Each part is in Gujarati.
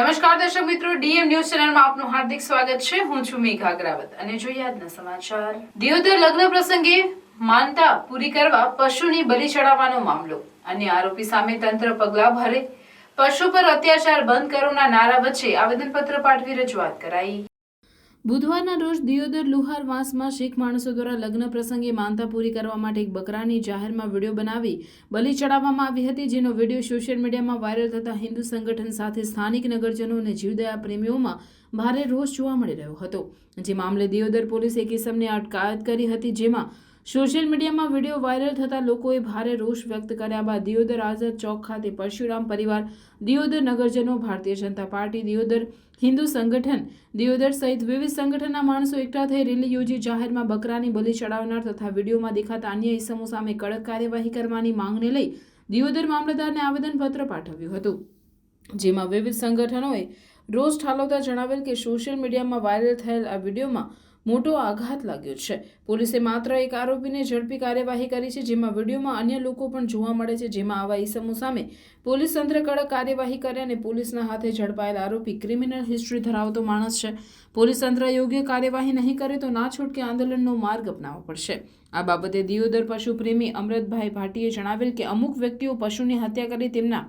નમસ્કાર દર્શક મિત્રો, ડીએમ ન્યૂઝ ચેનલમાં આપનું હાર્દિક સ્વાગત છે. હું છું મેઘા અગ્રાવત અને જોઈએ આજના સમાચાર, દિયોદર લગ્ન પ્રસંગે માનતા પૂરી કરવા પશુની બલિ ચડાવવાનો મામલો. અને આરોપી સામે તંત્ર પગલાં ભરે. પશુ પર અત્યાચાર બંધ કરોના નારા વચ્ચે આવેદનપત્ર પાઠવી રજૂઆત કરાઈ. બુધવારના રોજ દિયોદર લુહાર વાંસમાં શીખ માણસો દ્વારા લગ્ન પ્રસંગે માનતા પૂરી કરવા માટે એક બકરાની જાહેરમાં વીડિયો બનાવી બલિ ચડાવવામાં આવી હતી, જેનો વીડિયો સોશિયલ મીડિયામાં વાયરલ થતા હિન્દુ સંગઠન સાથે સ્થાનિક નગરજનો અને જીવદયા પ્રેમીઓમાં ભારે રોષ જોવા મળી રહ્યો હતો. જે મામલે દિયોદર પોલીસે કિસમની અટકાયત કરી હતી, જેમાં સોશિયલ મીડિયામાં વીડિયો વાયરલ થતા લોકોએ ભારે રોષ વ્યક્ત કર્યા બાદ દિયોદર આઝાદ ચોક ખાતે પરશુરામ પરિવાર, દિયોદર નગરજનો, ભારતીય જનતા પાર્ટી, દિયોદર હિન્દુ સંગઠન, દિયોદર સહિત વિવિધ સંગઠનના માણસો એકઠા થઈ રેલી યોજી જાહેરમાં બકરાની બલિ ચડાવનાર તથા વિડીયોમાં દેખાતા અન્ય ઇસમો સામે કડક કાર્યવાહી કરવાની માંગને લઈ દિયોદર મામલતદારને આવેદનપત્ર પાઠવ્યું હતું. જેમાં વિવિધ સંગઠનોએ રોષ ઠાલવતા જણાવેલ કે સોશિયલ મીડિયામાં વાયરલ થયેલ આ વિડીયોમાં મોટો આઘાત લાગ્યો છે. પોલીસે માત્ર એક આરોપીને ઝડપી કાર્યવાહી કરી છે, જેમાં વિડીયોમાં અન્ય લોકો પણ જોવા મળે છે, જેમાં આવા ઈસમો સામે પોલીસ તંત્ર કડક કાર્યવાહી કરે અને પોલીસના હાથે ઝડપાયેલ આરોપી ક્રિમિનલ હિસ્ટ્રી ધરાવતો માણસ છે. પોલીસ તંત્ર યોગ્ય કાર્યવાહી નહીં કરે તો ના છૂટકે આંદોલનનો માર્ગ અપનાવવો પડશે. આ બાબતે દિયોદર પશુપ્રેમી અમૃતભાઈ ભાટીએ જણાવેલ કે અમુક વ્યક્તિઓ પશુની હત્યા કરી તેમના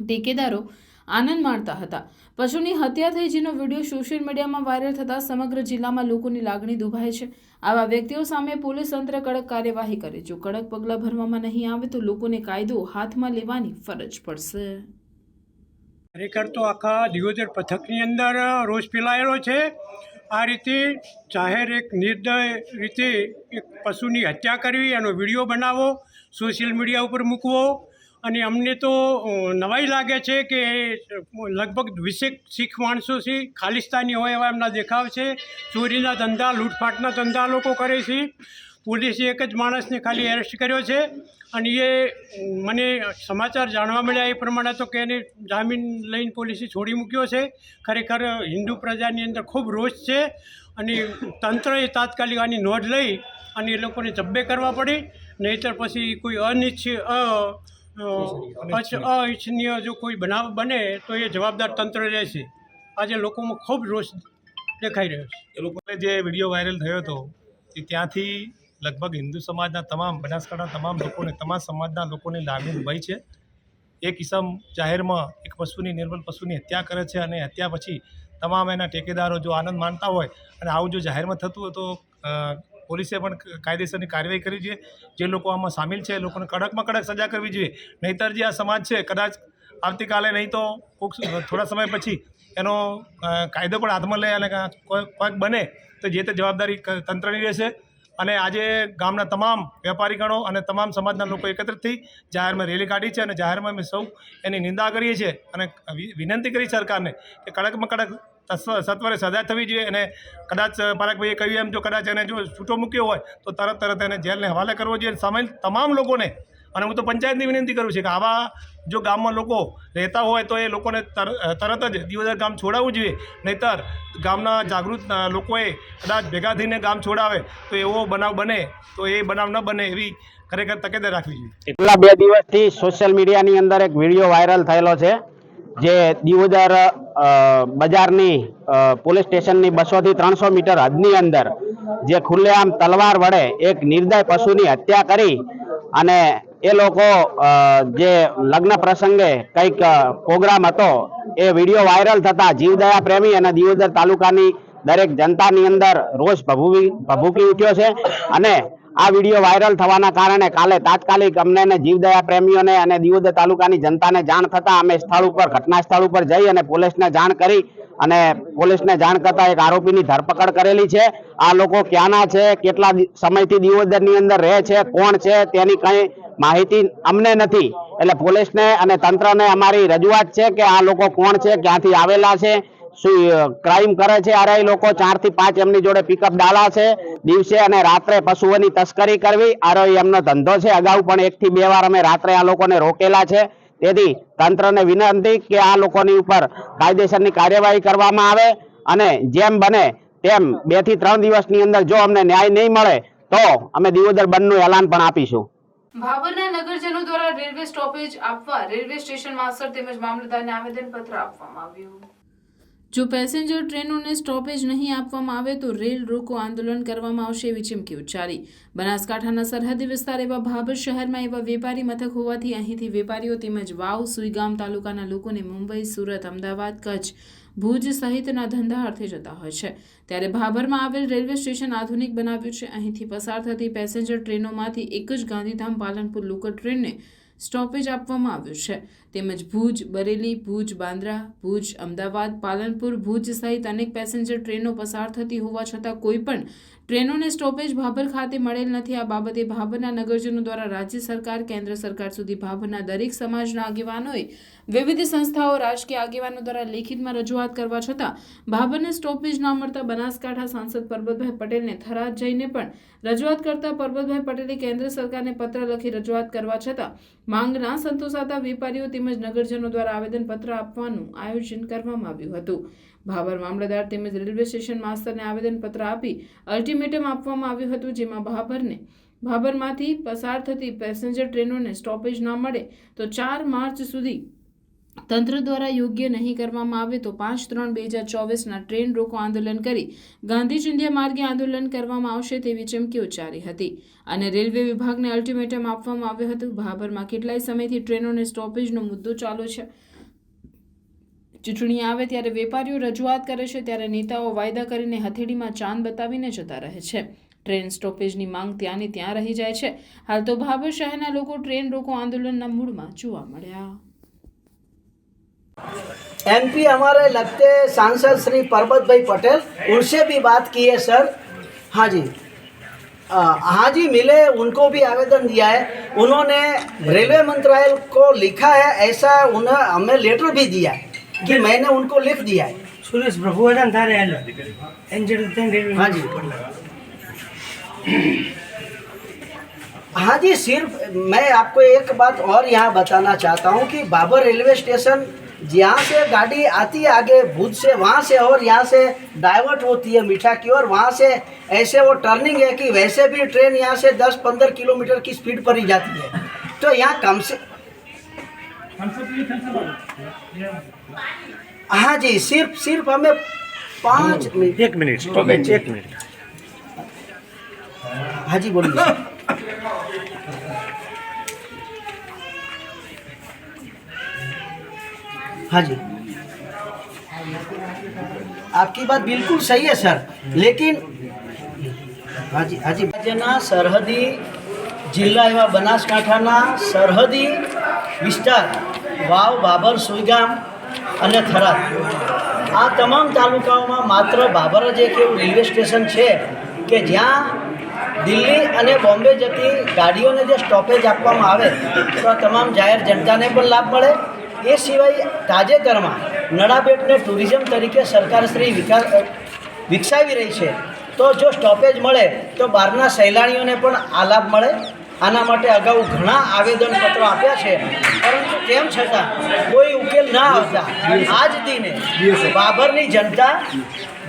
ટેકેદારો આનંદ માણતા હતા. પશુની હત્યા થઈ જેનો વીડિયો સોશિયલ મીડિયામાં વાયરલ થતા સમગ્ર જિલ્લામાં લોકોની લાગણી દુભાય છે. આવા વ્યક્તિઓ સામે પોલીસ તંત્ર કડક કાર્યવાહી કરે. જો કડક પગલાં ભરવામાં નહીં આવે તો લોકોને કાયદો હાથમાં લેવાની ફરજ પડશે. ખરેખર તો આખા દિયોદર પથકની અંદર રોષ ફેલાયેલો છે. આ રીતે જાહેર એક નિર્દય રીતે એક પશુની હત્યા કરવી, એનો વીડિયો બનાવો, સોશિયલ મીડિયા ઉપર મૂકવો અને અમને તો નવાઈ લાગે છે કે લગભગ વીસેક શીખ માણસો છે ખાલિસ્તાની હોય એવા એમના દેખાવ છે. ચોરીના ધંધા, લૂંટફાટના ધંધા લોકો કરે છે. પોલીસે એક જ માણસને ખાલી એરેસ્ટ કર્યો છે. અને એ, મને સમાચાર જાણવા મળ્યા એ પ્રમાણે તો કે એને જામીન લઈને પોલીસે છોડી મૂક્યો છે. ખરેખર હિન્દુ પ્રજાની અંદર ખૂબ રોષ છે. અને તંત્રએ તાત્કાલિક આની નોંધ લઈ અને એ લોકોને જબ્બે કરવા પડી. નહીંતર પછી કોઈ અનિચ્છ અ અ- અનિચ્છનીય જો કોઈ બનાવ બને તો એ જવાબદાર તંત્ર રહેશે. આજે લોકોમાં ખૂબ રોષ દેખાઈ રહ્યો છે. એ લોકોને જે વીડિયો વાયરલ થયો હતો એ ત્યાંથી લગભગ હિન્દુ સમાજના તમામ બનાસકાંઠા તમામ લોકોને તમામ સમાજના લોકોની લાગણી દુભાઈ છે. એક કિસમ જાહેરમાં એક પશુની નિર્મલ પશુની હત્યા કરે છે અને હત્યા પછી તમામ એના ટેકેદારો જો આનંદ માનતા હોય અને આવું જો જાહેરમાં થતું હોય તો પોલીસે પણ કાયદેસરની કાર્યવાહી કરવી જોઈએ જે લોકો આમાં સામેલ છે, એ લોકોને કડકમાં કડક સજા કરવી જોઈએ. નહીંતર જે આ સમાજ છે, કદાચ આવતીકાલે નહીં તો કોઈક થોડા સમય પછી એનો કાયદો પણ હાથમાં લે અને કોઈક બને તો જે તે જવાબદારી તંત્રની રહેશે. અને આજે ગામના તમામ વેપારીગણો અને તમામ સમાજના લોકો એકત્રિત થઈ જાહેરમાં રેલી કાઢી છે અને જાહેરમાં અમે સૌ એની નિંદા કરીએ છીએ અને વિનંતી કરી સરકારને કે કડકમાં કડક સત્વરે સજા થવી જોઈએ અને કદાચ પારકભાઈએ કહ્યું એમ, જો કદાચ એને જો છૂટો મૂક્યો હોય, તો તરત તરત એને જેલને હવાલે કરવો જોઈએ. સામેલ તમામ લોકોને, અને હું તો પંચાયતની વિનંતી કરું છું કે આવા જો ગામમાં લોકો રહેતા હોય, તો એ લોકોને તરત જ દિવદર ગામ છોડાવવું જોઈએ. નહીંતર ગામના જાગૃત લોકોએ કદાચ ભેગા થઈને ગામ છોડાવે, તો એવો બનાવ બને, તો એ બનાવ ન બને એવી ખરેખર તકેદારી રાખવી જોઈએ. એટલા બે દિવસથી સોશિયલ મીડિયાની અંદર એક વીડિયો વાયરલ થયેલો છે. જે દિયોદર બજારની પોલીસ સ્ટેશનની બસોથી ત્રણસો મીટર હદની અંદર જે ખુલ્લેઆમ તલવાર વડે એક નિર્દય પશુની હત્યા કરી અને એ લોકો જે લગ્ન પ્રસંગે કંઈક પ્રોગ્રામ હતો, એ વીડિયો વાયરલ થતા જીવદયા પ્રેમી અને દિયોદર તાલુકાની દરેક જનતાની અંદર રોષ ભભૂકી ઉઠ્યો છે અને આ વીડિયો વાયરલ થવાના કારણે કાલે તાત્કાલિક અમને જીવદયા પ્રેમીઓને અને દિયોદર તાલુકાની જનતાને જાણ થતા અમે સ્થળ ઉપર ઘટના સ્થળ ઉપર જઈ અને પોલીસને જાણ કરી અને પોલીસને જાણ કરતા એક આરોપીની ધરપકડ કરેલી છે. આ લોકો ક્યાંના છે, કેટલા સમયથી દિયોદરની અંદર રહે છે, કોણ છે, તેની કંઈ માહિતી અમને નથી. એટલે પોલીસને અને તંત્રને અમારી રજૂઆત છે કે આ લોકો કોણ છે, ક્યાંથી આવેલા છે ક્રાઇમ કરે છે? અરે લોકો ચારથી પાંચ એમની જોડે પિકઅપ ડાલા છે. દિવસે અને રાત્રે પશુઓની તસ્કરી કરવી, આરો એમનો ધંધો છે. અગાઉ પણ એક થી બે વાર અમે રાત્રે આ લોકોને રોકેલા છે. તેથી તંત્રને વિનંતી કે આ લોકોની ઉપર કાયદેસરની કાર્યવાહી કરવામાં આવે અને જેમ બને તેમ બેથી ત્રણ દિવસની અંદર જો અમને ન્યાય નહીં મળે, તો અમે દિયોદર બંધનું એલાન પણ આપીશું. ભાવરના નગરજનો દ્વારા રેલવે સ્ટોપેજ આપવા રેલવે સ્ટેશન માસ્ટર તેમજ મામલતદારને આવેદનપત્ર આપવામાં આવ્યું. જો પેસેન્જર ટ્રેનોને સ્ટોપેજ નહીં આપવામાં આવે તો રેલ રોકો આંદોલન કરવામાં આવશે એવી ચીમકી ઉચ્ચારી. બનાસકાંઠાના સરહદી વિસ્તાર એવા ભાભર શહેરમાં એવા વેપારી મથક હોવાથી અહીંથી વેપારીઓ તેમજ વાવ, સુઈગામ તાલુકાના લોકોને મુંબઈ, સુરત, અમદાવાદ, કચ્છ, ભુજ સહિતના ધંધા અર્થે જતા હોય છે. ત્યારે ભાભરમાં આવેલ રેલવે સ્ટેશન આધુનિક બનાવ્યું છે. અહીંથી પસાર થતી પેસેન્જર ટ્રેનોમાંથી એક જ ગાંધીધામ પાલનપુર લોકલ ટ્રેનને સ્ટોપેજ આપવામાં આવ્યું છે. તેમજ ભુજ, બરેલી, ભુજ, બાંદ્રા, ભુજ, અમદાવાદ, પાલનપુર, ભુજ સહિત અનેક પેસેન્જર ટ્રેનો પસાર થતી હોવા છતાં કોઈ પણ ટ્રેનોને સ્ટોપેજ ભાભર ખાતે મળેલ નથી. આ બાબતે ભાભરના નગરજનો દ્વારા રાજ્ય સરકાર, કેન્દ્ર સરકાર સુધી ભાભરના દરેક સમાજના આગેવાનોએ વિવિધ સંસ્થાઓ, રાજકીય આગેવાનો દ્વારા લેખિતમાં રજૂઆત કરવા છતાં ભાભરને સ્ટોપેજ ન મળતા બનાસકાંઠા સાંસદ પરબતભાઈ પટેલને થરાદ જઈને પણ રજૂઆત કરતા પરબતભાઈ પટેલે કેન્દ્ર સરકારને પત્ર લખી રજૂઆત કરવા છતાં માંગ ના સંતોષાતા વેપારીઓ તેમજ નગરજનો દ્વારા આવેદનપત્ર આપવાનું આયોજન કરવામાં આવ્યું હતું. ભાભર મામલતદાર તેમજ રેલવે સ્ટેશન માસ્તરને આવેદનપત્ર આપી અલ્ટિમેટમ આપવામાં આવ્યું હતું, જેમાં ભાભરને, ભાભરમાંથી પસાર થતી પેસેન્જર ટ્રેનોને સ્ટોપેજ ન મળે તો ચાર માર્ચ સુધી તંત્ર દ્વારા યોગ્ય નહીં કરવામાં આવે તો પાંચ ત્રણ બે હજાર ચોવીસના ટ્રેન રોકો આંદોલન કરી ગાંધી ચિંધ્યા માર્ગે આંદોલન કરવામાં આવશે તેવી ચમકી ઉચ્ચારી હતી. અને રેલવે વિભાગને અલ્ટિમેટમ આપવામાં આવ્યું હતું. ભાભરમાં કેટલાય સમયથી ટ્રેનોને સ્ટોપેજનો મુદ્દો ચાલુ છે. ચૂંટણી આવે ત્યારે વેપારીઓ રજૂઆત કરે છે ત્યારે નેતાઓ વાયદા કરીને હથેળીમાં ચાંદ બતાવીને જતા રહે છે ટ્રેન સ્ટોપેજની માંગ ત્યાંની ત્યાં રહી જાય છે હાલ તો ભાભર શહેરના લોકો ટ્રેન રોકો આંદોલનના મૂડમાં જોવા મળ્યા एमपी हमारे लगते सांसद श्री परबत भाई पटेल उनसे भी बात की है सर हाँ जी अ, हाँ जी मिले उनको भी आवेदन दिया है उन्होंने रेलवे मंत्रालय को लिखा है ऐसा उन्हें हमें लेटर भी दिया है कि मैंने उनको लिख दिया है। सुरेश प्रभु वदन थारे हेलो एंजल तंडे हाँ जी। हाँ जी सिर्फ़ मैं आपको एक बात और यहाँ बताना चाहता हूँ कि बाबर रेलवे स्टेशन जहाँ से गाड़ी आती है आगे भूत से वहाँ से और यहाँ से डाइवर्ट होती है मीठा की ओर। वहाँ से ऐसे वो टर्निंग है कि वैसे भी ट्रेन यहाँ से 10-15 किलोमीटर की स्पीड पर ही जाती है। तो यहाँ कम से हाँ जी सिर्फ सिर्फ हमें पाँच मिनट એક મિનિટ સ્ટોપેજ એક મિનિટ हाँ जी बोलिए हाँ जी आपकी बात बिल्कुल सही है सर लेकिन हाँ जी हाँ जी રાજ્યના સરહદી જિલ્લા એવા બનાસકાંઠાના સરહદી વિસ્તાર વાવ બાબર સુઈગામ અને થરાદ. આ તમામ તાલુકાઓમાં માત્ર બાબર એક એવું રેલવે સ્ટેશન છે કે જ્યાં દિલ્હી અને બોમ્બે જતી ગાડીઓને જે સ્ટોપેજ આપવામાં આવે, તો આ તમામ જાહેર જનતાને પણ લાભ મળે. એ સિવાય તાજેતરમાં નડાબેટને ટુરિઝમ તરીકે સરકારશ્રી વિકાસ વિકસાવી રહી છે. તો જો સ્ટોપેજ મળે, તો બહારના સહેલાણીઓને પણ આ લાભ મળે. આના માટે અગાઉ ઘણા આવેદનપત્રો આપ્યા છે. પરંતુ તેમ છતાં કોઈ ઉકેલ ના આવતા. આજ દિને બાબરની જનતા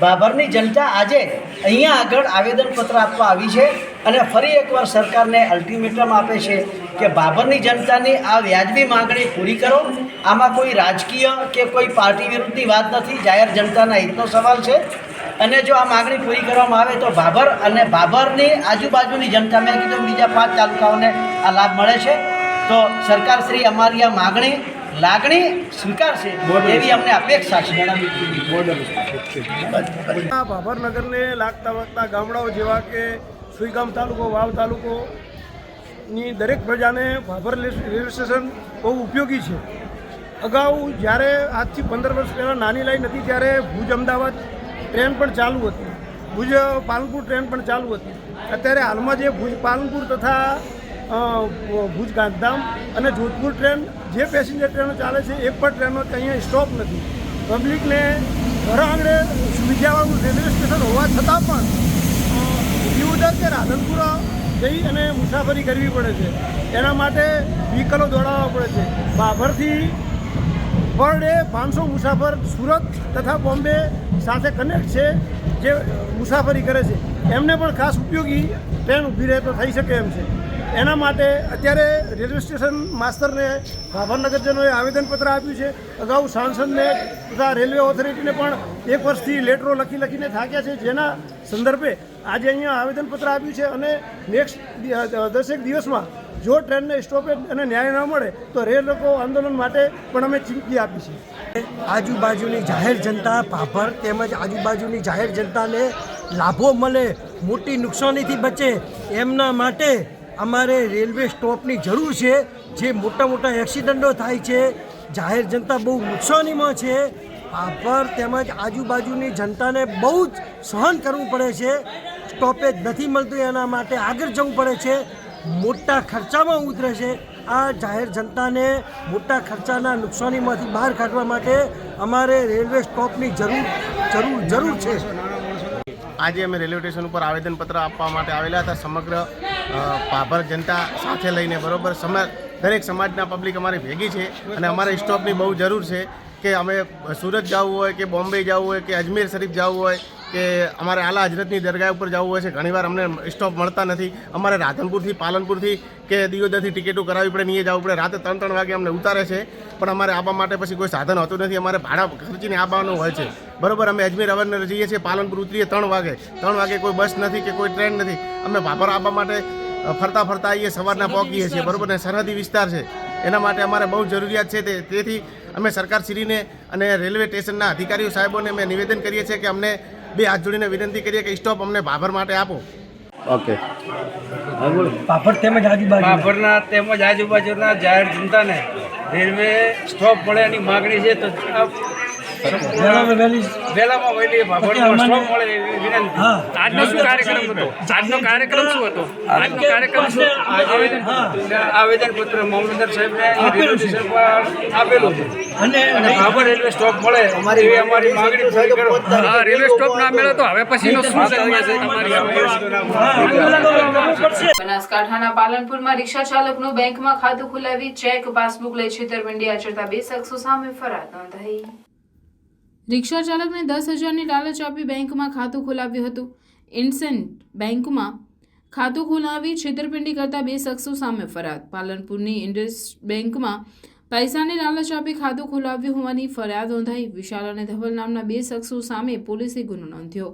બાબરની જનતા આજે અહીંયા આગળ આવેદનપત્ર આપવા આવી છે અને ફરી એકવાર સરકારને અલ્ટિમેટમ આપે છે કે બાબરની જનતાની આ વ્યાજબી માંગણી પૂરી કરો. આમાં કોઈ રાજકીય કે કોઈ પાર્ટી વિરુદ્ધની વાત નથી. જાહેર જનતાના હિતનો સવાલ છે. અને જો આ માગણી પૂરી કરવામાં આવે તો ભાભર અને ભાભરની આજુબાજુની જનતા મેં કીધું બીજા પાંચ તાલુકાઓને આ લાભ મળે છે. તો સરકારશ્રી અમારી આ માગણી લાગણી સ્વીકારશે એવી અમને અપેક્ષા છે. આ ભાભરનગરને લાગતા વખતા ગામડાઓ જેવા કે સુઈગામ તાલુકો વાવ તાલુકોની દરેક પ્રજાને ભાભર રેલવે સ્ટેશન બહુ ઉપયોગી છે. અગાઉ જ્યારે આજથી પંદર વર્ષ પહેલાં નાની લાઈન હતી ત્યારે ભુજ અમદાવાદ ટ્રેન પણ ચાલુ હતી. ભુજ, પાલનપુર ટ્રેન પણ ચાલુ હતી. અત્યારે હાલમાં જે ભુજ, પાલનપુર તથા ભુજ ગાંધીધામ અને જોધપુર ટ્રેન જે પેસેન્જર ટ્રેનો ચાલે છે, એક પણ ટ્રેનો અહીંયા સ્ટોપ નથી. પબ્લિકને ઘર આંગણે સુવિધાવાળું રેલવે સ્ટેશન હોવા છતાં પણ દિયોદર કે રાધનપુરા જઈ અને મુસાફરી કરવી પડે છે. એના માટે વ્હીકલો દોડાવવા પડે છે. બાભરથી પર ડે પાંચસો મુસાફર સુરત તથા બોમ્બે સાથે કનેક્ટ છે, જે મુસાફરી કરે છે. એમને પણ ખાસ ઉપયોગી ટ્રેન ઊભી રહે તો થઈ શકે એમ છે. એના માટે અત્યારે રેલવે સ્ટેશન માસ્તરને ભાભરનગરજનોએ આવેદનપત્ર આપ્યું છે. અગાઉ સાંસદને તથા રેલવે ઓથોરિટીને પણ એક વર્ષથી લેટરો લખી લખીને થાક્યા છે. જેના સંદર્ભે આજે અહીંયા આવેદનપત્ર આપ્યું છે અને નેક્સ્ટ દસેક દિવસમાં જો ટ્રેનને સ્ટોપેજ અને ન્યાય ન મળે, તો રેલ લોકો આંદોલન માટે પણ અમે ચીમકી આપી છે. આજુબાજુની જાહેર જનતા ભાભર તેમજ આજુબાજુની જાહેર જનતાને લાભો મળે, મોટી નુકસાનીથી બચે એમના માટે અમારે રેલવે સ્ટોપની જરૂર છે. જે મોટા મોટા એક્સિડન્ટો થાય છે, જાહેર જનતા બહુ નુકસાનીમાં છે. પાભર તેમજ આજુબાજુની જનતાને બહુ જ સહન કરવું પડે છે. સ્ટોપેજ નથી મળતું એના માટે આગળ જવું પડે છે. મોટા ખર્ચામાં ઉતરે છે. આ જાહેર જનતાને મોટા ખર્ચાના નુકસાનીમાંથી બહાર કાઢવા માટે અમારે રેલવે સ્ટોપની જરૂર જરૂર જરૂર છે. આજે અમે રેલવે સ્ટેશન ઉપર આવેદનપત્ર આપવા માટે આવેલા હતા સમગ્ર પાભર જનતા સાથે લઈને, બરોબર? સમાજ દરેક સમાજના પબ્લિક અમારી ભેગી છે અને અમારે સ્ટોપની બહુ જરૂર છે કે અમે સુરત જવું હોય કે બોમ્બે જવું હોય કે અજમેર શરીફ જવું હોય કે અમારે આલા હજરતની દરગાહ ઉપર જવું હોય છે. ઘણીવાર અમને સ્ટોપ મળતા નથી. અમારે રાધનપુરથી પાલનપુરથી કે દિયોદરથી ટિકિટો કરાવી પડે નહીં જવું પડે. રાતે ત્રણ ત્રણ વાગે અમને ઉતારે છે. પણ અમારે આવવા માટે પછી કોઈ સાધન હોતું નથી. અમારે ભાડા ખર્ચીને આવવાનું હોય છે. બરોબર અમે અજમેર અવરનગર જઈએ છીએ પાલનપુર ઉતરીએ ત્રણ વાગે. ત્રણ વાગે કોઈ બસ નથી કે કોઈ ટ્રેન નથી. અમે ભાભર આવવા માટે ફરતા ફરતા આવીએ સવારના પહોંચીએ છીએ બરોબર ને સરહદી વિસ્તાર છે. એના માટે અમારે બહુ જરૂરિયાત છે તે. તેથી અમે સરકારશ્રીને અને રેલવે સ્ટેશનના અધિકારીઓ સાહેબોને અમે નિવેદન કરીએ છીએ કે અમને બે હાથ જોડીને વિનંતી કરીએ કે સ્ટોપ અમને ભાભર માટે આપો. ઓકે પાપડ તેમજ આજુબાજુ પાપડના તેમજ આજુબાજુના જાહેર જનતાને રેલવે સ્ટોપ મળે એની માગણી છે તો આ વહેલી વહેલામાં વહેલી ભાભરમાં સ્ટોપ મળે એવી વિનંતી. આજનો શું કાર્યક્રમ હતો? આજનો કાર્યક્રમ શું હતો? આજનો કાર્યક્રમ શું આજે આવેદનપત્ર મામલતદાર સાહેબને રેલવે આપેલું છે. અને અને રેલવે સ્ટોપ મળે. એવી અમારી માગણી પૂરી કરો. હા રેલવે સ્ટોપ ના મળે તો હવે પછીનો શું છે તમારી બનાસકાંઠાના પાલનપુરમાં રિક્ષા ચાલકનું બેંકમાં ખાતું ખોલાવી ચેક પાસબુક લઈ છેતરપિંડી આચરતા બે શખ્સો સામે ફરિયાદ નોંધાઈ. રિક્ષા ચાલકને દસ હજારની લાલચ આપી બેંકમાં ખાતું ખોલાવ્યું હતું. ઇન્સેન્ટ બેંકમાં ખાતું ખોલાવી છેતરપિંડી કરતા બે શખ્સો સામે ફરિયાદ પાલનપુરની ઇન્ડસ બેંકમાં પૈસાની લાલચ આપી ખાતું ખોલાવ્યું હોવાની ફરિયાદ નોંધાઈ વિશાલ અને ધવલ નામના બે શખ્સો સામે પોલીસે ગુનો નોંધ્યો.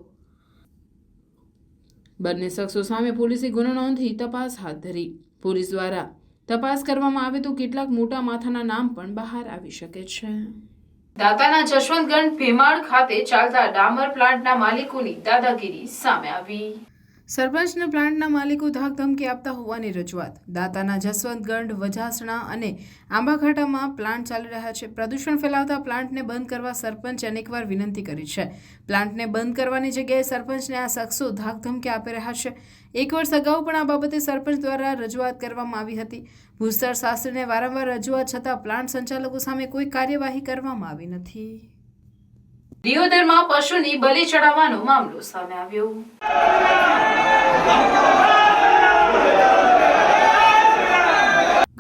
બંને શખ્સો સામે પોલીસે ગુનો નોંધી તપાસ હાથ ધરી. પોલીસ દ્વારા તપાસ કરવામાં આવે તો કેટલાક મોટા માથાના નામ પણ બહાર આવી શકે છે. દાતાના જશવંતગઢ ભીમાળ ખાતે ચાલતા ડામર પ્લાન્ટના માલિકોની દાદાગીરી સામે આવી. સરપંચને પ્લાન્ટના માલિકો ધાક ધમકી આપતા હોવાની રજૂઆત. દાતાના જસવંતગઢ વજાસણા અને આંબાઘાટામાં પ્લાન્ટ ચાલી રહ્યા છે. પ્રદૂષણ ફેલાવતા પ્લાન્ટને બંધ કરવા સરપંચ અનેકવાર વિનંતી કરી છે. પ્લાન્ટને બંધ કરવાની જગ્યાએ સરપંચને આ શખ્સો ધાકધમકી આપી રહ્યા છે. એક વર્ષ અગાઉ પણ આ બાબતે સરપંચ દ્વારા રજૂઆત કરવામાં આવી હતી. ભૂસ્તર શાસ્ત્રીને વારંવાર રજૂઆત છતાં પ્લાન્ટ સંચાલકો સામે કોઈ કાર્યવાહી કરવામાં આવી નથી. દિયોદરમાં પશુની બલિ ચડાવવાનો મામલો સામે આવ્યો.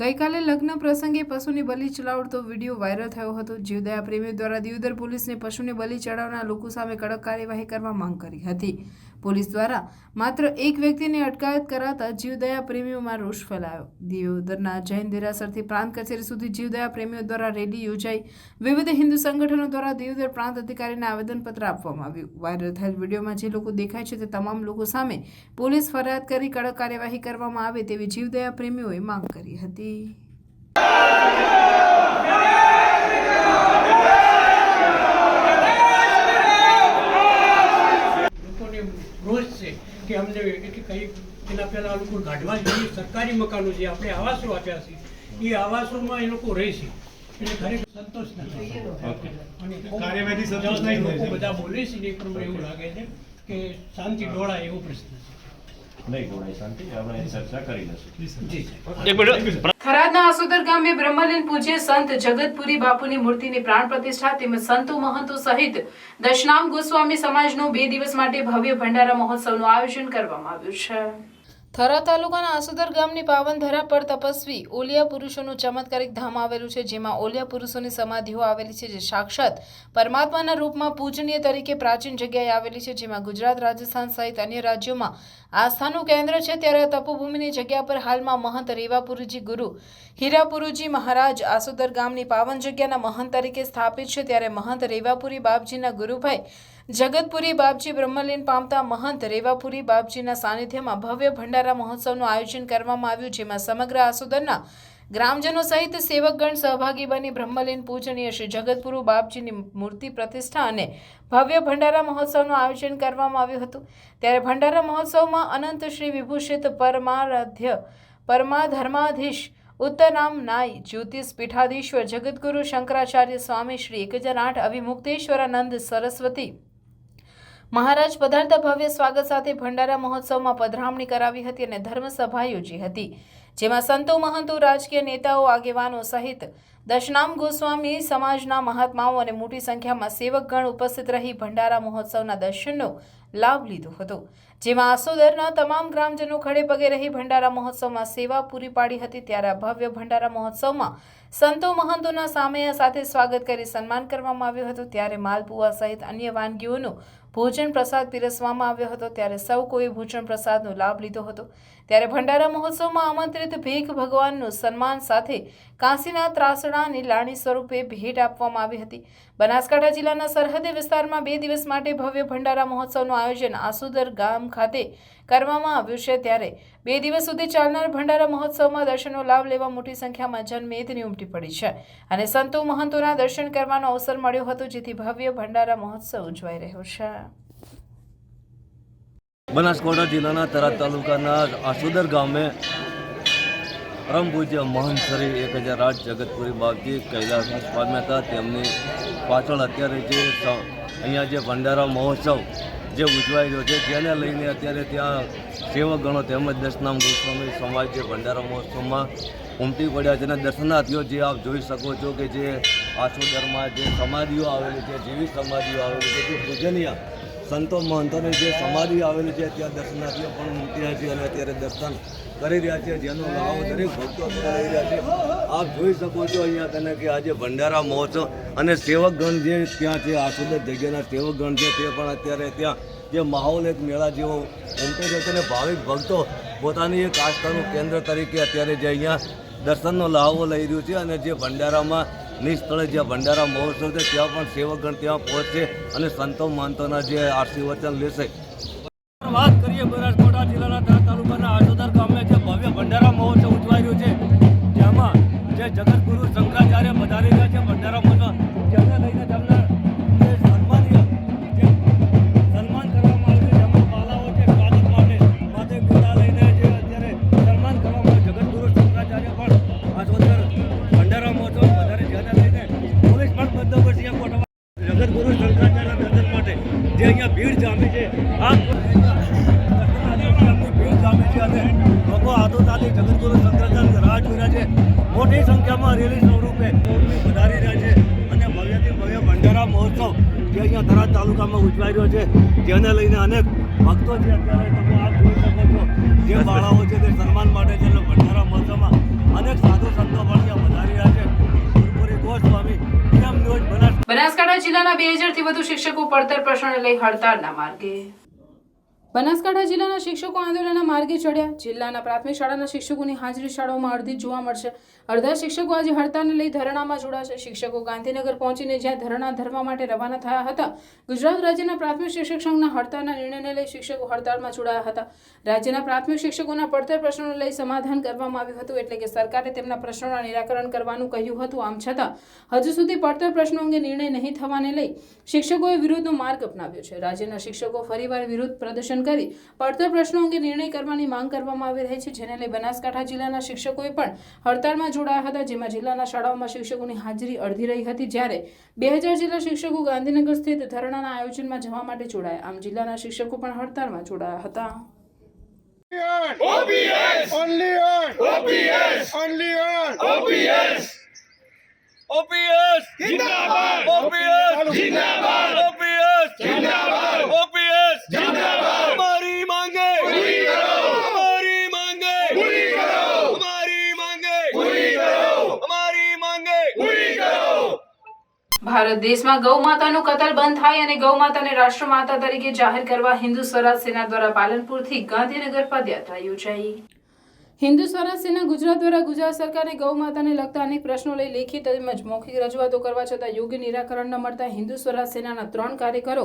ગઈકાલે લગ્ન પ્રસંગે પશુની બલિ ચડાવડતો વીડિયો વાયરલ થયો હતો. જીવદયા પ્રેમીઓ દ્વારા દિયોદર પોલીસને પશુની બલિ ચડાવનાર લોકો સામે કડક કાર્યવાહી કરવા માંગ કરી હતી. પોલીસ દ્વારા માત્ર એક વ્યક્તિને અટકાયત કરાતા જીવદયા પ્રેમીઓમાં રોષ ફેલાયો. દિયોદરના જૈન દેરાસરથી પ્રાંત કચેરી સુધી જીવદયા પ્રેમીઓ દ્વારા રેલી યોજાઈ. વિવિધ હિન્દુ સંગઠનો દ્વારા દિયોદર પ્રાંત અધિકારીને આવેદનપત્ર આપવામાં આવ્યું. વાયરલ થયેલ વિડીયોમાં જે લોકો દેખાય છે તે તમામ લોકો સામે પોલીસ ફરિયાદ કરી કડક કાર્યવાહી કરવામાં આવે તેવી જીવદયા પ્રેમીઓએ માંગ કરી હતી લોકોને રોષ છે કે અમને એટલે કઈ પહેલાં આ જોઈએ સરકારી મકાનો જે આપણે આવાસો આપ્યા છે એ આવાસોમાં એ લોકો રહે છે. એટલે ખરેખર સંતોષ નથી. અને સંતોષ લોકો બધા બોલે છે એ પ્રમાણે એવું લાગે છે કે શાંતિ ડોળાય એવો પ્રશ્ન છે. થરાદના આસોદર ગામે બ્રહ્મલીન પૂજ્ય સંત જગતપુરી બાપુની મૂર્તિની પ્રાણ પ્રતિષ્ઠા તેમજ સંતો મહંતો સહિત દશનામ ગોસ્વામી સમાજનો બે દિવસ માટે ભવ્ય ભંડારા મહોત્સવનું આયોજન કરવામાં આવ્યું છે. થરા તાલુકાના આસુદર ગામની પાવન ધરા પર તપસ્વી ઓલિયા પુરુષોનું ચમત્કારિક ધામ આવેલું છે, જેમાં ઓલિયા પુરુષોની સમાધિઓ આવેલી છે, જે સાક્ષાત પરમાત્માના રૂપમાં પૂજનીય તરીકે પ્રાચીન જગ્યાએ આવેલી છે, જેમાં ગુજરાત, રાજસ્થાન સહિત અન્ય રાજ્યોમાં આસ્થાનું કેન્દ્ર છે. ત્યારે તપોભૂમિની જગ્યા પર હાલમાં મહંત રેવાપુરુજી ગુરુ હીરાપુરુજી મહારાજ આસુદર ગામની પાવન જગ્યાના મહંત તરીકે સ્થાપિત છે. ત્યારે મહંત રેવાપુરી બાપજીના ગુરુભાઈ જગતપુરી બાપજી બ્રહ્મલીન પામતા મહંત રેવાપુરી બાપજીના સાનિધ્યમાં ભવ્ય ભંડારા મહોત્સવનું આયોજન કરવામાં આવ્યું, જેમાં સમગ્ર આસોદરના ગ્રામજનો સહિત સેવકગણ સહભાગી બની બ્રહ્મલીન પૂજનીય શ્રી જગતપુરુ બાપજીની મૂર્તિ પ્રતિષ્ઠા અને ભવ્ય ભંડારા મહોત્સવનું આયોજન કરવામાં આવ્યું હતું. ત્યારે ભંડારા મહોત્સવમાં અનંત શ્રી વિભૂષિત પરમારાધ્ય પરમાધર્માધીશ ઉત્તરામ નાય જ્યોતિષ પીઠાધીશ્વર જગદગુરુ શંકરાચાર્ય સ્વામી, શ્રી એક હજાર આઠ અવિમુક્તેશ્વરાનંદ સરસ્વતી મહારાજ પધારતા ભવ્ય સ્વાગત સાથે ભંડારા મહોત્સવમાં પધરામણી કરાવી હતી અને ધર્મસભા યોજી હતી, જેમાં સંતો મહંતો, રાજકીય નેતાઓ, આગેવાનો સહિત દશનામ ગોસ્વામી સમાજના મહાત્માઓ અને મોટી સંખ્યામાં સેવકગણ ઉપસ્થિત રહી ભંડારા મહોત્સવના દર્શનનો લાભ લીધો હતો, જેમાં આસોદરના તમામ ગ્રામજનો ખડે પગે રહી ભંડારા મહોત્સવમાં સેવા પૂરી પાડી હતી. ત્યારે ભવ્ય ભંડારા મહોત્સવમાં સંતો મહંતોના સામે સાથે સ્વાગત કરી સન્માન કરવામાં આવ્યું હતું. ત્યારે માલપુઆ સહિત અન્ય વાનગીઓનું ભોજન પ્રસાદ પીરસવામાં આવ્યો હતો. ત્યારે સૌ કોઈ ભોજન પ્રસાદનો લાભ લીધો હતો. ત્યારે ભંડારા મહોત્સવમાં આમંત્રિત ભીખ ભગવાનનું સન્માન સાથે કાંસીના ત્રાસડાની લાણી સ્વરૂપે ભેટ આપવામાં આવી હતી. બનાસકાંઠા જિલ્લાના સરહદી વિસ્તારમાં બે દિવસ માટે ભવ્ય ભંડારા મહોત્સવનું આયોજન આસુદર ગામ ખાતે કરવામાં આવ્યું છે ત્યારે બે દિવસ સુધી ચાલનાર ભંડારા મહોત્સવમાં દર્શનનો લાભ લેવા મોટી સંખ્યામાં જનમેદની ઉમટી પડી છે અને સંતો મહંતોના દર્શન કરવાનો અવસર મળ્યો હતો, જેથી ભવ્ય ભંડારા મહોત્સવ ઉજવાઈ રહ્યો છે. બનાસકાંઠા જિલ્લાના તરા તાલુકાના આસુદર ગામે પરમ પૂજ્ય મહંત શ્રી એક હજાર આઠ જગતપુરી બાપજી કૈલાસનાથ પામ્યા હતા તેમની પાછળ અત્યારે જે અહીંયા જે ભંડારા મહોત્સવ જે ઉજવાઈ રહ્યો છે, જેને લઈને અત્યારે ત્યાં સેવકગણો તેમજ દશનામ ગોસ્વામી સમાજ જે ભંડારા મહોત્સવમાં ઉમટી પડ્યા છે અને દર્શનાર્થીઓ જે આપ જોઈ શકો છો કે જે આસોદરમાં જે સમાધિઓ આવેલી છે, જેવી સમાધિઓ આવેલી છે, જે પૂજનીય સંતો મહંતોની જે સમાધિ આવેલી છે, ત્યાં દર્શનાર્થીઓ પણ ઉમટી રહ્યા છે અને અત્યારે દર્શન કરી રહ્યા છે, જેનો લાભ દરેક ભક્તો લઈ રહ્યા છે. આપ જોઈ શકો છો અહીંયા કને કે આજે ભંડારા મહોત્સવ અને સેવકગણ જે ત્યાં છે આસુદર જગ્યાના સેવકગણ છે, તે પણ અત્યારે ત્યાં જે માહોલ એક મેળા જેવો ઉમટે છે અને ભાવિક ભક્તો પોતાની એક આસ્થાનું કેન્દ્ર તરીકે અત્યારે જે અહીંયા દર્શનનો લાહવો લઈ રહ્યું છે અને જે ભંડારામાં નિષ્ઠળે જે ભંડારા મહોત્સવ છે, ત્યાં પણ સેવકગણ ત્યાં પહોંચશે અને સંતો મહંતોના જે આશીર્વચન લેશે. મોટી સંખ્યામાં રેલી સ્વરૂપે વધારી રહ્યા છે અને ભવ્યથી ભવ્ય ભંડારા મહોત્સવ જે અહીંયા થરાદ તાલુકામાં ઉજવાઈ રહ્યો છે જેને લઈને અનેક ભક્તો છે અત્યારે તમે આ જોઈ શકો છો જે બાળાઓ છે તે સન્માન માટે છે એટલે ભંડારા મહોત્સવમાં અનેક સાધુ સંતો પણ ત્યાં વધારી રહ્યા છે. ગુરુપુરી ગોસ્વામી બનાસકાંઠા જિલ્લાના બે હજારથી વધુ શિક્ષકો પડતર પ્રશ્નને લઈ હડતાળના માર્ગે. બનાસકાંઠા જિલ્લાના શિક્ષકો આંદોલનના માર્ગે ચડ્યા. જિલ્લાના પ્રાથમિક શાળાના શિક્ષકોની હાજરી શાળાઓમાં અડધી જોવા મળશે. અડધા શિક્ષકો આજે હડતાળને લઈ ધરણામાં જોડાશે. શિક્ષકો ગાંધીનગર પહોંચીને જ્યાં ધરણા ધરવા માટે રવાના થયા હતા, ગુજરાત રાજ્યના પ્રાથમિક શિક્ષક સંઘના હડતાળના નિર્ણયને લઈ શિક્ષકો હડતાળમાં જોડાયા હતા. રાજ્યના પ્રાથમિક શિક્ષકોના પડતર પ્રશ્નોને લઈ સમાધાન કરવામાં આવ્યું હતું, એટલે કે સરકારે તેમના પ્રશ્નોના નિરાકરણ કરવાનું કહ્યું હતું. આમ છતાં, હજુ સુધી પડતર પ્રશ્નો અંગે નિર્ણય નહીં થવાને લઈ શિક્ષકોએ વિરોધનો માર્ગ અપનાવ્યો છે. રાજ્યના શિક્ષકો ફરીવાર વિરોધ પ્રદર્શન કરી પડતર પ્રશ્નો અંગે નિર્ણય કરવાની માંગ કરવામાં આવી રહી છે, જેને લઈ બનાસકાંઠા જિલ્લાના શિક્ષકોએ પણ હડતાળમાં જોડાયા હતા જેમાં જિલ્લાના શાળાઓમાં શિક્ષકોની હાજરી અડધી રહી હતી. જ્યારે બે હજાર જેટલા શિક્ષકો ગાંધીનગર સ્થિત ધરણાના આયોજનમાં જવા માટે જોડાયા. આમ જિલ્લાના શિક્ષકો પણ હડતાળમાં જોડાયા હતા. Only on! OPS! Only on! OPS! O P S Zindabad O P S જિંદાબાદ ઓપીએસ જિંદાબાદ ઓપીએસ જિંદાબાદ અમારી માંગે પૂરી કરો અમારી ભારત દેશમાં ગૌ માતાનું કતલ બંધ થાય અને ગૌ માતાને રાષ્ટ્રમાતા તરીકે જાહેર કરવા હિન્દુ સ્વરાજ સેના દ્વારા પાલનપુરથી ગાંધીનગર પદયાત્રા યોજાઈ. હિન્દુ સ્વરાજ સેના ગુજરાત દ્વારા ગુજરાત સરકારને ગૌ માતાને લગતા અનેક પ્રશ્નો લઈ લેખિત તેમજ મૌખિક રજૂઆતો કરવા છતાં યોગ્ય નિરાકરણ ન મળતા હિન્દુ સ્વરાજ સેનાના ત્રણ કાર્યકરો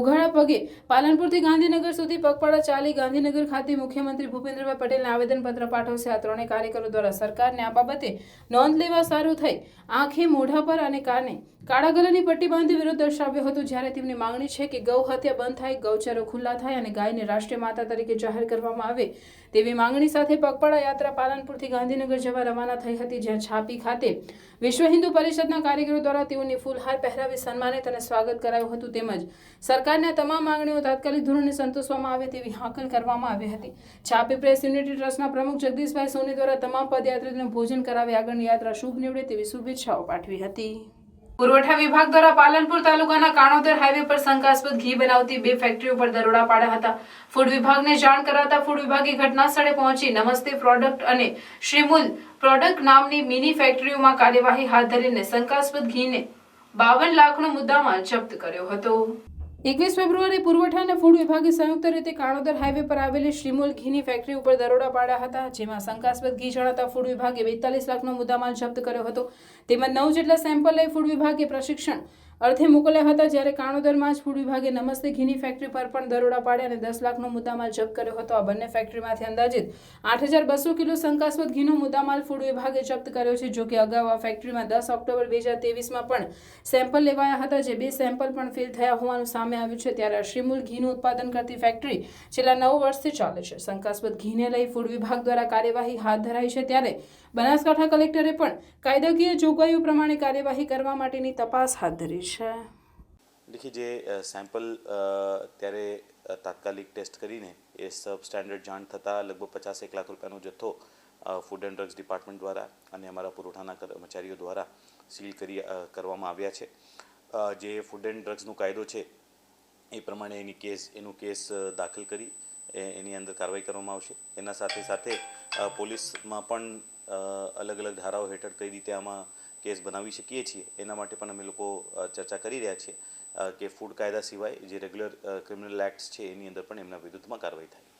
ઉઘાડા પગે પાલનપુરથી ગાંધીનગર સુધી પગપાળા ચાલી ગાંધીનગર ખાતે મુખ્યમંત્રી ભૂપેન્દ્રભાઈ પટેલને આવેદનપત્ર પાઠવશે. આ ત્રણેય કાર્યકરો દ્વારા સરકારને આ બાબતે નોંધ લેવા સારું થઈ. આંખે મોઢા પર અને કાને કાળા ગલાની પટ્ટી બાંધી વિરોધ દર્શાવ્યો હતો જ્યારે તેમની માંગણી છે કે ગૌ હત્યા બંધ થાય ગૌચરો ખુલ્લા થાય અને ગાયને રાષ્ટ્રીય માતા તરીકે જાહેર કરવામાં આવે, તેવી માંગણી સાથે પગપાળા યાત્રા પાલનપુરથી ગાંધીનગર જવા રવાના થઈ હતી, જ્યાં છાપી ખાતે વિશ્વ હિન્દુ પરિષદના કાર્યકરો દ્વારા તેઓને ફૂલહાર પહેરાવી સન્માનિત અને સ્વાગત કરાયું હતું. તેમજ સરકારની તમામ માંગણીઓ તાત્કાલિક ધોરણે સંતોષવામાં આવે તેવી હાકલ કરવામાં આવી હતી. છાપી પ્રેસ યુનિટી ટ્રસ્ટના પ્રમુખ જગદીશભાઈ સોની દ્વારા તમામ પદયાત્રીઓને ભોજન કરાવી આગળની યાત્રા શુભ નીવડે તેવી શુભેચ્છાઓ પાઠવી હતી. પુરવઠા વિભાગ દ્વારા પાલનપુર તાલુકાના કાણોદર હાઈવે પર શંકાસ્પદ ઘી બનાવતી બે ફેક્ટરીઓ પર દરોડા પાડ્યા હતા. ફૂડ વિભાગને જાણ કરાતા ફૂડ વિભાગે ઘટના સ્થળે પહોંચી નમસ્તે પ્રોડક્ટ અને શ્રીમુલ પ્રોડક્ટ નામની મિની ફેક્ટરીઓમાં કાર્યવાહી હાથ ધરીને શંકાસ્પદ ઘીને બાવન લાખનો મુદ્દામાં જપ્ત કર્યો હતો. એકવીસ ફેબ્રુઆરી પુરવઠા અને ફૂડ વિભાગે સંયુક્ત રીતે કાણોદર હાઈવે પર આવેલી શ્રીમુલ ઘીની ફેક્ટરી ઉપર દરોડા પાડ્યા હતા, જેમાં શંકાસ્પદ ઘી જણાતા ફૂડ વિભાગે બેતાલીસ લાખનો મુદ્દામાલ જપ્ત કર્યો હતો. તેમજ નવ જેટલા સેમ્પલ લઈ ફૂડ વિભાગે પ્રશિક્ષણ અર્થે મોકલ્યા હતા જ્યારે કાણોદરમાં જ ફૂડ વિભાગે નમસ્તે ઘીની ફેક્ટરી પર પણ દરોડા પાડ્યા અને દસ લાખનો મુદ્દામાલ જપ્ત કર્યો હતો. આ બંને ફેક્ટરીમાંથી અંદાજિત આઠ હજાર બસો કિલો શંકાસ્પદ ઘીનો મુદ્દામાલ ફૂડ વિભાગે જપ્ત કર્યો છે, જો કે અગાઉ આ ફેક્ટરીમાં દસ ઓક્ટોબર બે હજાર તેવીસમાં પણ સેમ્પલ લેવાયા હતા, જે બે સેમ્પલ પણ ફેલ થયા હોવાનું સામે આવ્યું છે. ત્યારે શ્રીમૂલ ઘીનું ઉત્પાદન કરતી ફેક્ટરી છેલ્લા નવ વર્ષથી ચાલે છે. શંકાસ્પદ ઘીને લઈ ફૂડ વિભાગ દ્વારા કાર્યવાહી હાથ ધરાઈ છે. ત્યારે બનાસકાંઠા કલેક્ટરે પણ કાયદાકીય જોગવાઈઓ પ્રમાણે કાર્યવાહી કરવા માટેની તપાસ હાથ ધરી છે. દેખી જે સેમ્પલ ત્યારે તાત્કાલિક ટેસ્ટ કરીને એ સબ સ્ટાન્ડર્ડ જાણ થતાં લગભગ પચાસ એક લાખ રૂપિયાનો જથ્થો ફૂડ એન્ડ ડ્રગ્સ ડિપાર્ટમેન્ટ દ્વારા અને અમારા પુરવઠાના કર્મચારીઓ દ્વારા સીલ કરી કરવામાં આવ્યા છે. જે ફૂડ એન્ડ ડ્રગ્સનો કાયદો છે, એ પ્રમાણે એની કેસ, એનું કેસ દાખલ કરી એની અંદર કાર્યવાહી કરવામાં આવશે. એના સાથે સાથે પોલીસમાં પણ અલગ અલગ ધારાઓ હેઠળ કઈ રીતે આમાં કેસ બનાવી શકીએ છીએ, એના માટે પણ અમે લોકો ચર્ચા કરી રહ્યા છીએ કે ફૂડ કાયદા સિવાય જે રેગ્યુલર ક્રિમિનલ એક્ટ્સ છે, એની અંદર પણ એમના વિરુદ્ધમાં કાર્યવાહી થાય.